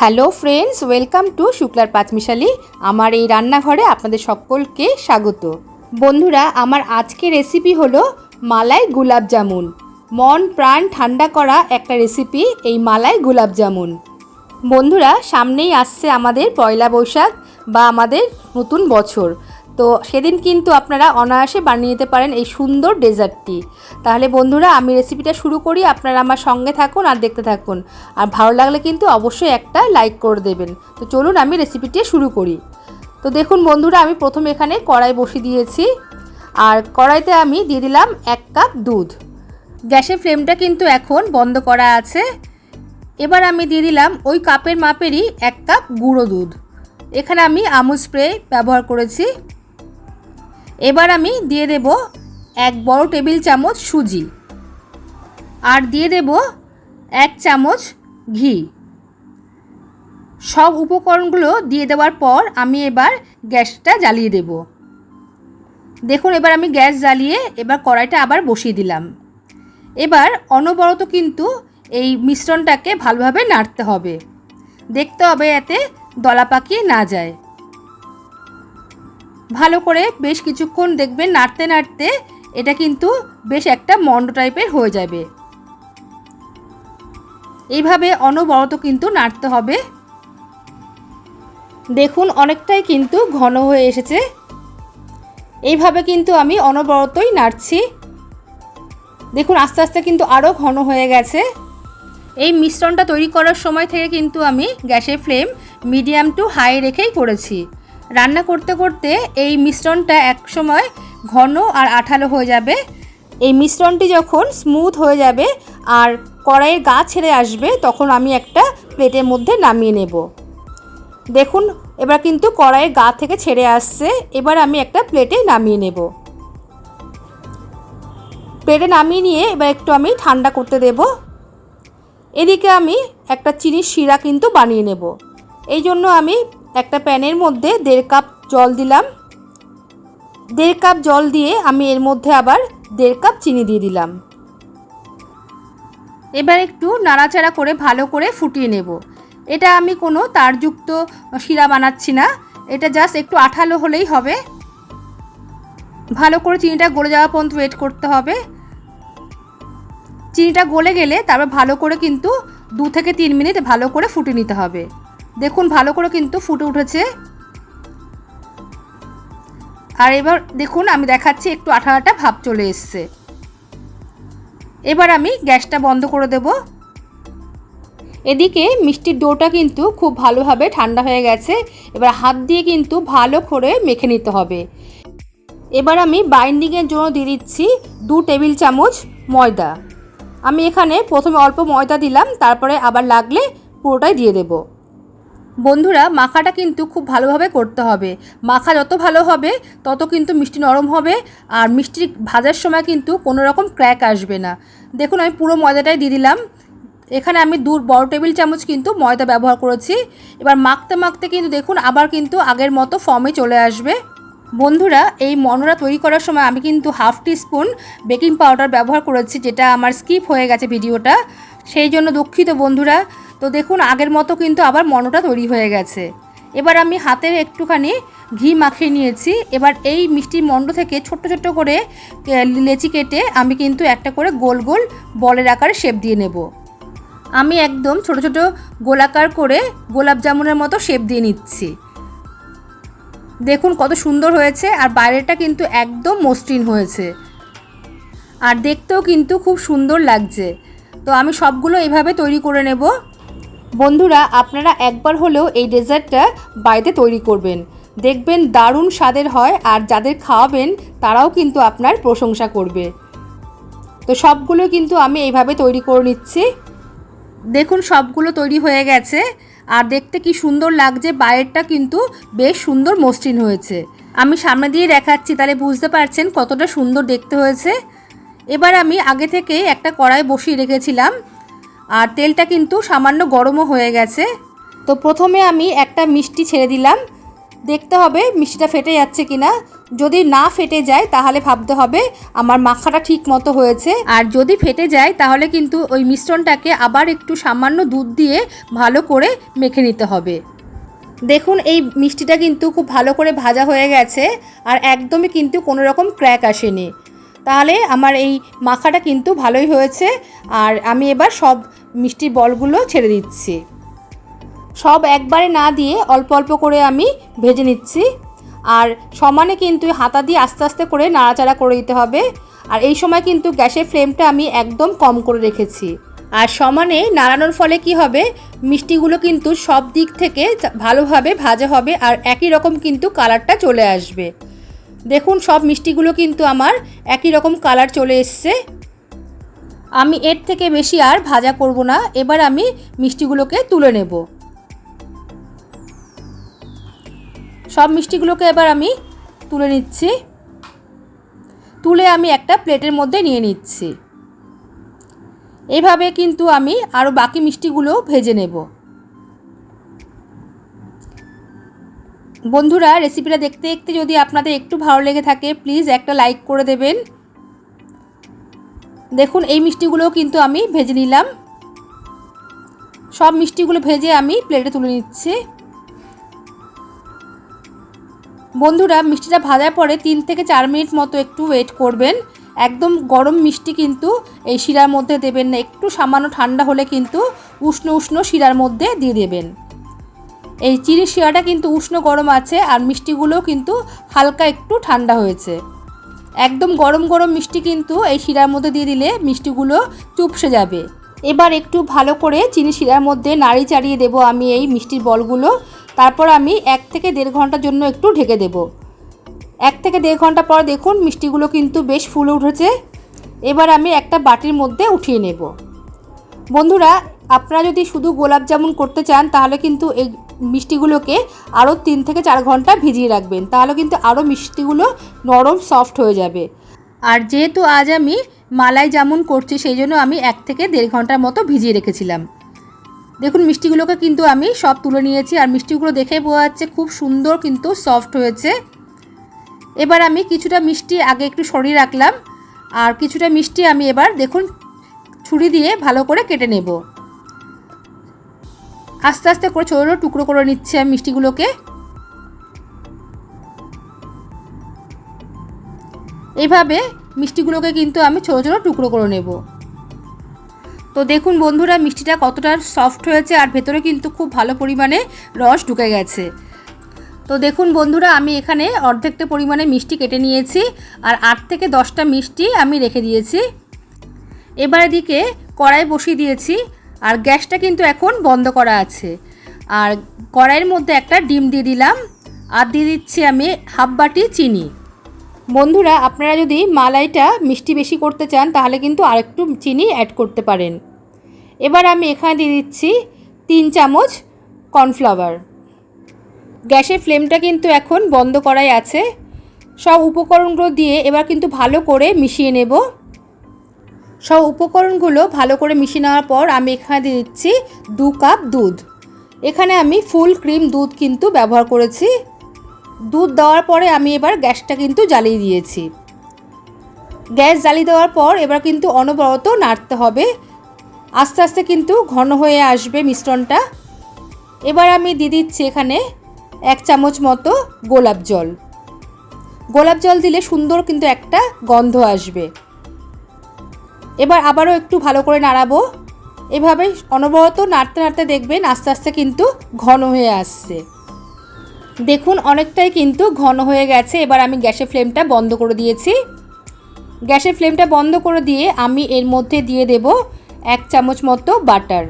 Hello friends, welcome to শুক্লার পাঁচমিশালি। আমার এই রান্নাঘরে আপনাদের সকলকে স্বাগত। বন্ধুরা, আমার আজকের রেসিপি হলো মালাই গুলাব জামুন। মন প্রাণ ঠান্ডা করা একটা রেসিপি এই মালাই গুলাব জামুন। বন্ধুরা, সামনেই আসছে আমাদের পয়লা বৈশাখ বা আমাদের নতুন বছর। তো সেদিন কিন্তু আপনারা অনায়াসে বানিয়ে নিতে পারেন এই সুন্দর ডেজার্টটি। তাহলে বন্ধুরা, আমি রেসিপিটা শুরু করি, আপনারা আমার সঙ্গে থাকুন আর দেখতে থাকুন। আর ভালো লাগলে কিন্তু অবশ্যই একটা লাইক করে দেবেন। তো চলুন আমি রেসিপিটি শুরু করি। তো দেখুন বন্ধুরা, আমি প্রথম এখানে কড়াই বসিয়ে দিয়েছি। আর কড়াইতে আমি দিয়ে দিলাম এক কাপ দুধ। গ্যাসের ফ্লেমটা কিন্তু এখন বন্ধ করা আছে। এবার আমি দিয়ে দিলাম ওই কাপের মাপেরই এক কাপ গুঁড়ো দুধ। এখানে আমি আমুল স্প্রে ব্যবহার করেছি। এবার আমি দিয়ে দেব এক বড় টেবিল চামচ সুজি আর দিয়ে দেব এক চামচ ঘি। সব উপকরণগুলো দিয়ে দেওয়ার পর আমি এবার গ্যাসটা জ্বালিয়ে দেব। দেখুন, এবার আমি গ্যাস জ্বালিয়ে এবার কড়াইটা আবার বসিয়ে দিলাম। এবার অনবরত কিন্তু এই মিশ্রণটাকে ভালোভাবে নাড়তে হবে। দেখতে হবে এতে দলা পাকিয়ে না যায়। ভালো করে বেশ কিছুক্ষণ দেখবেন নাড়তে নাড়তে এটা কিন্তু বেশ একটা মন্ড টাইপের হয়ে যাবে। এইভাবে অনবরত কিন্তু নাড়তে হবে। দেখুন অনেকটাই কিন্তু ঘন হয়ে এসেছে। এইভাবে কিন্তু আমি অনবরতই নাড়ছি। দেখুন আস্তে আস্তে কিন্তু আরও ঘন হয়ে গেছে। এই মিশ্রণটা তৈরি করার সময় থেকে কিন্তু আমি গ্যাসের ফ্লেম মিডিয়াম টু হাই রেখেই করেছি। রান্না করতে করতে এই মিশ্রণটা এক সময় ঘন আর আঠালো হয়ে যাবে। এই মিশ্রণটি যখন স্মুথ হয়ে যাবে আর কড়াইয়ের গা ছেড়ে আসবে, তখন আমি একটা প্লেটের মধ্যে নামিয়ে নেব। দেখুন, এবার কিন্তু কড়াইয়ের গা থেকে ছেড়ে আসছে, এবার আমি একটা প্লেটে নামিয়ে নেব। প্লেটে নামিয়ে নিয়ে এবার একটু আমি ঠান্ডা করতে দেব। এদিকে আমি একটা চিনির শিরা কিন্তু বানিয়ে নেব। এই জন্য আমি একটা প্যানের মধ্যে দেড় কাপ জল দিলাম। দেড় কাপ জল দিয়ে আমি এর মধ্যে আবার দেড় কাপ চিনি দিয়ে দিলাম। এবার একটু নাড়াচাড়া করে ভালো করে ফুটিয়ে নেব। এটা আমি কোনো তারযুক্ত শিরা বানাচ্ছি না। এটা জাস্ট একটু আঠালো হলেই হবে। ভালো করে চিনিটা গলে যাওয়া পর্যন্ত ওয়েট করতে হবে। চিনিটা গলে গেলে তারপর ভালো করে কিন্তু দু থেকে তিন মিনিট ভালো করে ফুটে নিতে হবে। দেখুন, ভালো করে কিন্তু ফুটে উঠেছে। আর এবার দেখুন, আমি দেখাচ্ছি একটু আঠা আঠা ভাব চলে এসছে। এবার আমি গ্যাসটা বন্ধ করে দেব। এদিকে মিষ্টির ডোটা কিন্তু খুব ভালোভাবে ঠান্ডা হয়ে গেছে। এবার হাত দিয়ে কিন্তু ভালো করে মেখে নিতে হবে। এবার আমি বাইন্ডিংয়ের জন্য দিয়ে দিচ্ছি দু টেবিল চামচ ময়দা। আমি এখানে প্রথমে অল্প ময়দা দিলাম, তারপরে আবার লাগলে পুরোটাই দিয়ে দেবো। বন্ধুরা, মাখাটা কিন্তু খুব ভালোভাবে করতে হবে। মাখা যত ভালো হবে, তত কিন্তু মিষ্টি নরম হবে আর মিষ্টি ভাজার সময় কিন্তু কোনো রকম ক্র্যাক আসবে না। দেখুন, আমি পুরো ময়দাটাই দিয়ে দিলাম। এখানে আমি দু বড় টেবিল চামচ কিন্তু ময়দা ব্যবহার করেছি। এবার মাখতে মাখতে কিন্তু দেখুন, আবার কিন্তু আগের মতো ফর্মে চলে আসবে। বন্ধুরা, এই মনোরা তৈরি করার সময় আমি কিন্তু হাফ টিস্পুন বেকিং পাউডার ব্যবহার করেছি, যেটা আমার স্কিপ হয়ে গেছে ভিডিওটা। সেই জন্য দুঃখিত বন্ধুরা। তো দেখুন, আগের মতো কিন্তু আবার মনোটা তৈরি হয়ে গেছে। এবার আমি হাতের একটুখানি ঘি মাখিয়ে নিয়েছি। এবার এই মিষ্টির মণ্ড থেকে ছোট্ট ছোট্ট করে লেচি কেটে আমি কিন্তু একটা করে গোল গোল বলের আকারে শেপ দিয়ে নেব। আমি একদম ছোট ছোট গোলাকার করে গোলাপ জামুনের মতো শেপ দিয়ে নিচ্ছি। দেখুন কত সুন্দর হয়েছে আর বাইরেটা কিন্তু একদম মসৃণ হয়েছে। আর দেখতেও কিন্তু খুব সুন্দর লাগছে। তো আমি সবগুলো এভাবে তৈরি করে নেব। বন্ধুরা, আপনারা একবার হলেও এই ডেজার্টটা বাড়িতে তৈরি করবেন। দেখবেন দারুণ স্বাদের হয় আর যাদের খাওয়াবেন, তারাও কিন্তু আপনার প্রশংসা করবে। তো সবগুলো কিন্তু আমি এইভাবে তৈরি করে নিচ্ছি। দেখুন, সবগুলো তৈরি হয়ে গেছে। আর দেখতে কি সুন্দর লাগছে, বাইরেরটা কিন্তু বেশ সুন্দর মসৃণ হয়েছে। আমি সামনে দিয়ে দেখাচ্ছি, তাহলে বুঝতে পারছেন কতটা সুন্দর দেখতে হয়েছে। এবার আমি আগে থেকে একটা কড়াই বসিয়ে রেখেছিলাম। আর তেলটা কিন্তু সামান্য গরমও হয়ে গেছে। তো প্রথমে আমি একটা মিষ্টি ছেড়ে দিলাম। দেখতে হবে মিষ্টিটা ফেটে যাচ্ছে কিনা। যদি না ফেটে যায়, তাহলে ভাবতে হবে আমার মাখাটা ঠিক মতো হয়েছে। আর যদি ফেটে যায়, তাহলে কিন্তু ওই মিশ্রণটাকে আবার একটু সামান্য দুধ দিয়ে ভালো করে মেখে নিতে হবে। দেখুন, এই মিষ্টিটা কিন্তু খুব ভালো করে ভাজা হয়ে গেছে। আর একদমই কিন্তু কোনো রকম ক্র্যাক আসেনি। তাহলে আমার এই মাখাটা কিন্তু ভালোই হয়েছে। আর আমি এবার সব মিষ্টির বলগুলো ছেড়ে দিচ্ছি। সব একবারে না দিয়ে অল্প অল্প করে আমি ভেজে নিচ্ছি। আর সমানে কিন্তু হাতা দিয়ে আস্তে আস্তে করে নাড়াচাড়া করে দিতে হবে। আর এই সময় কিন্তু গ্যাসের ফ্লেমটা আমি একদম কম করে রেখেছি। আর সমানে নাড়ানোর ফলে কি হবে? মিষ্টিগুলো কিন্তু সব দিক থেকে ভালোভাবে ভাজা হবে। আর একই রকম কিন্তু কালারটা চলে আসবে। দেখুন, সব মিষ্টিগুলো কিন্তু আমার একই রকম কালার চলে এসছে। আমি এর থেকে বেশি আর ভাজা করব না। এবার আমি মিষ্টিগুলোকে তুলে নেব। সব মিষ্টিগুলোকে এবার আমি তুলে নিচ্ছি। তুলে আমি একটা প্লেটের মধ্যে নিয়ে নিচ্ছি। এভাবে কিন্তু আমি আরও বাকি মিষ্টিগুলো ভেজে নেব। বন্ধুরা রেসিপিটা দেখতে দেখতে যদি আপনাদের একটু ভালো লেগে থাকে প্লিজ একটা লাইক করে দেবেন। দেখুন, এই মিষ্টিগুলোও কিন্তু আমি ভেজে নিলাম। সব মিষ্টিগুলো ভেজে আমি প্লেটে তুলে নিচ্ছি। বন্ধুরা, মিষ্টিটা ভাজার পরে তিন থেকে চার মিনিট মতো একটু ওয়েট করবেন। একদম গরম মিষ্টি কিন্তু এই শিরার মধ্যে দেবেন না, একটু সামান্য ঠান্ডা হলে কিন্তু উষ্ণ উষ্ণ শিরার মধ্যে দিয়ে দেবেন। এই চিনি শিরাটা কিন্তু উষ্ণ গরম আছে আর মিষ্টিগুলো কিন্তু হালকা একটু ঠান্ডা হয়েছে। একদম গরম গরম মিষ্টি কিন্তু এই শিরার মধ্যে দিয়ে দিলে মিষ্টিগুলো চুপসে যাবে। এবার একটু ভালো করে চিনি শিরার মধ্যে নাড়ি চাড়িয়ে দেবো আমি এই মিষ্টির বলগুলো। তারপর আমি এক থেকে দেড় ঘণ্টার জন্য একটু ঢেকে দেব। এক থেকে দেড় ঘণ্টা পর দেখুন মিষ্টিগুলো কিন্তু বেশ ফুলে উঠেছে। এবার আমি একটা বাটির মধ্যে উঠিয়ে নেব। বন্ধুরা, আপনারা যদি শুধু গোলাপ জামুন করতে চান তাহলে কিন্তু এই মিষ্টিগুলোকে আরও তিন থেকে চার ঘণ্টা ভিজিয়ে রাখবেন। তাহলে কিন্তু আরও মিষ্টিগুলো নরম সফট হয়ে যাবে। আর যেহেতু আজ আমি মালাই জামুন করছি, সেই জন্য আমি এক থেকে দেড় ঘণ্টার মতো ভিজিয়ে রেখেছিলাম। দেখুন, মিষ্টিগুলোকে কিন্তু আমি সব তুলে নিয়েছি আর মিষ্টিগুলো দেখে বোঝা যাচ্ছে খুব সুন্দর কিন্তু সফট হয়েছে। এবার আমি কিছুটা মিষ্টি আগে একটু সরিয়ে রাখলাম। আর কিছুটা মিষ্টি আমি এবার দেখুন, ছুরি দিয়ে ভালো করে কেটে নেব। আস্তে আস্তে করে ছোটো ছোটো টুকরো করে নিচ্ছে আমি মিষ্টিগুলোকে। এইভাবে মিষ্টিগুলোকে কিন্তু আমি ছোটো ছোটো টুকরো করে নেব। তো দেখুন বন্ধুরা, মিষ্টিটা কতটা সফট হয়েছে আর ভেতরে কিন্তু খুব ভালো পরিমাণে রস ঢুকে গেছে। তো দেখুন বন্ধুরা, আমি এখানে অর্ধেকটা পরিমাণে মিষ্টি কেটে নিয়েছি আর আট থেকে দশটা মিষ্টি আমি রেখে দিয়েছি। এবার এদিকে কড়াই বসিয়ে দিয়েছি। আর গ্যাসটা কিন্তু এখন বন্ধ করা আছে। আর কড়াইয়ের মধ্যে একটা ডিম দিয়ে দিলাম। আর দিয়ে দিচ্ছি আমি হাফ বাটি চিনি। বন্ধুরা, আপনারা যদি মালাইটা মিষ্টি বেশি করতে চান, তাহলে কিন্তু আরেকটু চিনি অ্যাড করতে পারেন। এবার আমি এখানে দিয়ে দিচ্ছি তিন চামচ কর্নফ্লাওয়ার। গ্যাসের ফ্লেমটা কিন্তু এখন বন্ধ করাই আছে। সব উপকরণগুলো দিয়ে এবার কিন্তু ভালো করে মিশিয়ে নেব। সব উপকরণগুলো ভালো করে মিশিয়ে নেওয়ার পর আমি এখানে দিয়ে দিচ্ছি দু কাপ দুধ। এখানে আমি ফুল ক্রিম দুধ কিন্তু ব্যবহার করেছি। দুধ দেওয়ার পরে আমি এবার গ্যাসটা কিন্তু জ্বালিয়ে দিয়েছি। গ্যাস জ্বালিয়ে দেওয়ার পর এবার কিন্তু অনবরত নাড়তে হবে। আস্তে আস্তে কিন্তু ঘন হয়ে আসবে মিশ্রণটা। এবার আমি দিয়ে দিচ্ছি এখানে এক চামচ মতো গোলাপ জল। গোলাপ জল দিলে সুন্দর কিন্তু একটা গন্ধ আসবে। এবার আবারও একটু ভালো করে নাড়াবো। এভাবে অনবরত নাড়তে নাড়তে দেখবেন আস্তে আস্তে কিন্তু ঘন হয়ে আসছে। দেখুন অনেকটাই কিন্তু ঘন হয়ে গেছে। এবার আমি গ্যাসের ফ্লেমটা বন্ধ করে দিয়েছি। গ্যাসের ফ্লেমটা বন্ধ করে দিয়ে আমি এর মধ্যে দিয়ে দেব এক চামচ মতো বাটার।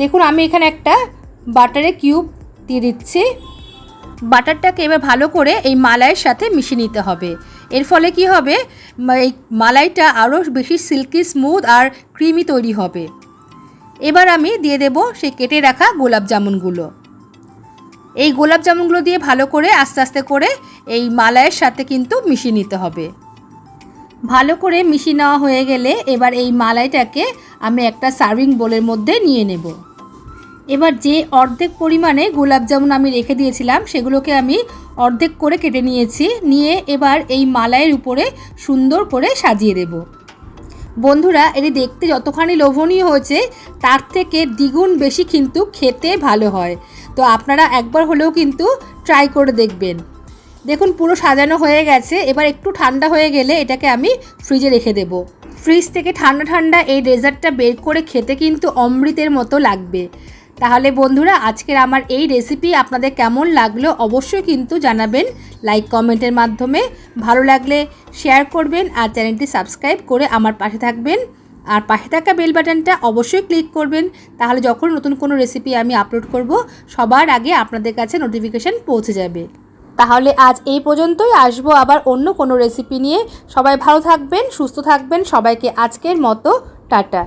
দেখুন আমি এখানে একটা বাটারের কিউব দিয়ে দিচ্ছি। বাটারটাকে এবার ভালো করে এই মালাইয়ের সাথে মিশিয়ে নিতে হবে। এর ফলে কি হবে? এই মালাইটা আরও বেশি সিল্কি স্মুথ আর ক্রিমি তৈরি হবে। এবার আমি দিয়ে দেব সেই কেটে রাখা গোলাপ জামুনগুলো। এই গোলাপ জামুনগুলো দিয়ে ভালো করে আস্তে আস্তে করে এই মালাইয়ের সাথে কিন্তু মিশিয়ে নিতে হবে। ভালো করে মিশিয়ে নেওয়া হয়ে গেলে এবার এই মালাইটাকে আমি একটা সার্ভিং বোলের মধ্যে নিয়ে নেব। এবার যে অর্ধেক পরিমাণে গোলাপ জামুন আমি রেখে দিয়েছিলাম, সেগুলোকে আমি অর্ধেক করে কেটে নিয়েছি। নিয়ে এবার এই মালাইয়ের উপরে সুন্দর করে সাজিয়ে দেব। বন্ধুরা, এটি দেখতে যতখানি লোভনীয় হয়েছে, তার থেকে দ্বিগুণ বেশি কিন্তু খেতে ভালো হয়। তো আপনারা একবার হলেও কিন্তু ট্রাই করে দেখবেন। দেখুন, পুরো সাজানো হয়ে গেছে। এবার একটু ঠান্ডা হয়ে গেলে এটাকে আমি ফ্রিজে রেখে দেব। ফ্রিজ থেকে ঠান্ডা ঠান্ডা এই ডেজার্টটা বের করে খেতে কিন্তু অমৃতের মতো লাগবে। তাহলে বন্ধুরা, আজকের আমার এই রেসিপি আপনাদের কেমন লাগল অবশ্যই কিন্তু জানাবেন। লাইক কমেন্টের মাধ্যমে। ভালো লাগলে শেয়ার করবেন আর চ্যানেলটি সাবস্ক্রাইব করে আমার পাশে থাকবেন। আর পাশে থাকা বেল বাটনটা অবশ্যই ক্লিক করবেন। তাহলে যখন নতুন কোনো রেসিপি আমি আপলোড করব, সবার আগে আপনাদের কাছে নোটিফিকেশান পৌঁছে যাবে। তাহলে আজ এই পর্যন্তই। আসব আবার অন্য কোনো রেসিপি নিয়ে। সবাই ভালো থাকবেন, সুস্থ থাকবেন। সবাইকে আজকের মতো, টাটা।